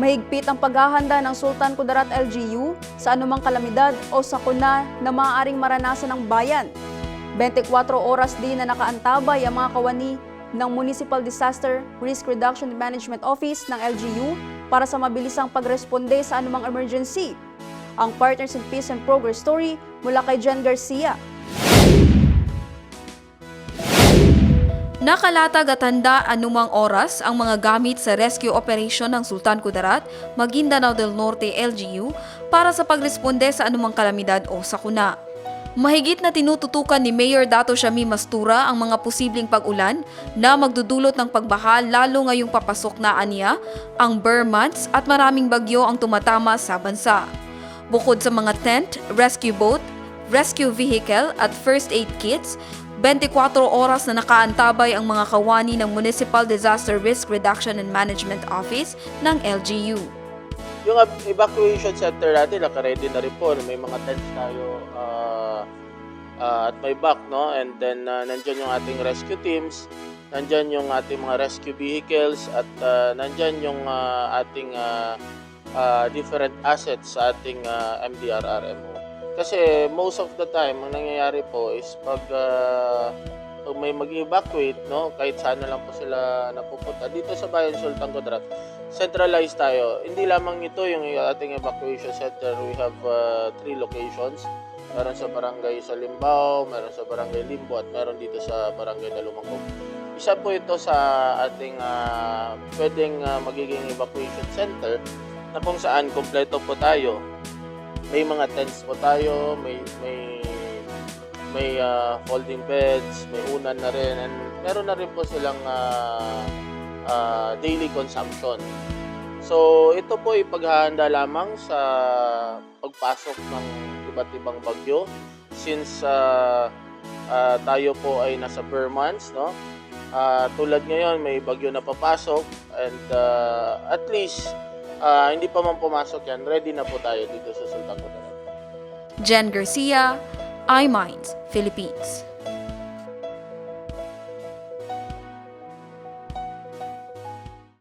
Mahigpit ang paghahanda ng Sultan Kudarat LGU sa anumang kalamidad o sakuna na maaaring maranasan ng bayan. 24 oras din na nakaantabay ang mga kawani ng Municipal Disaster Risk Reduction Management Office ng LGU para sa mabilisang pagresponde sa anumang emergency. Ang Partners in Peace and Progress story mula kay Jen Garcia. Nakalatag at handa anumang oras ang mga gamit sa rescue operation ng Sultan Kudarat, Maguindanao del Norte LGU para sa pagresponde sa anumang kalamidad o sakuna. Mahigit na tinututukan ni Mayor Dato Shami Mastura ang mga posibleng pag-ulan na magdudulot ng pagbaha lalo ngayong papasok na aniya ang Burr months at maraming bagyo ang tumatama sa bansa. Bukod sa mga tent, rescue boat, rescue vehicle at first aid kits, 24 oras na nakaantabay ang mga kawani ng Municipal Disaster Risk Reduction and Management Office ng LGU. Yung evacuation center natin, naka-ready na rin po. May mga tents tayo ah, ah, at may back, no? And then, uh, nandyan yung ating rescue teams, nandyan yung ating mga rescue vehicles, at ah, nandyan yung ah, ating ah, ah, different assets sa ating ah, MDRRMO. Kasi most of the time, ang nangyayari po is pag, ah, pag may mag-evacuate, no? kahit saan na lang po sila napupunta. Dito sa Bayan Sultan Kudarat, centralized tayo. Hindi lamang ito yung ating evacuation center. We have uh, three locations. Meron sa barangay sa Limbao, meron sa barangay Limbo, at meron dito sa barangay Dalumangkog. Isa po ito sa ating uh, pwedeng uh, magiging evacuation center na kung saan kompleto po tayo. May mga tents po tayo, may may may uh, folding beds, may unan na rin, and meron na rin po silang uh, uh, daily consumption. So, ito po ay paghahanda lamang sa pagpasok ng iba't ibang bagyo since uh, uh, tayo po ay nasa Burr months, no? Uh, tulad ngayon, may bagyo na papasok and uh, at least uh, hindi pa man pumasok yan, ready na po tayo dito sa Sultan Kudarat. Jen Garcia, iMinds, Philippines.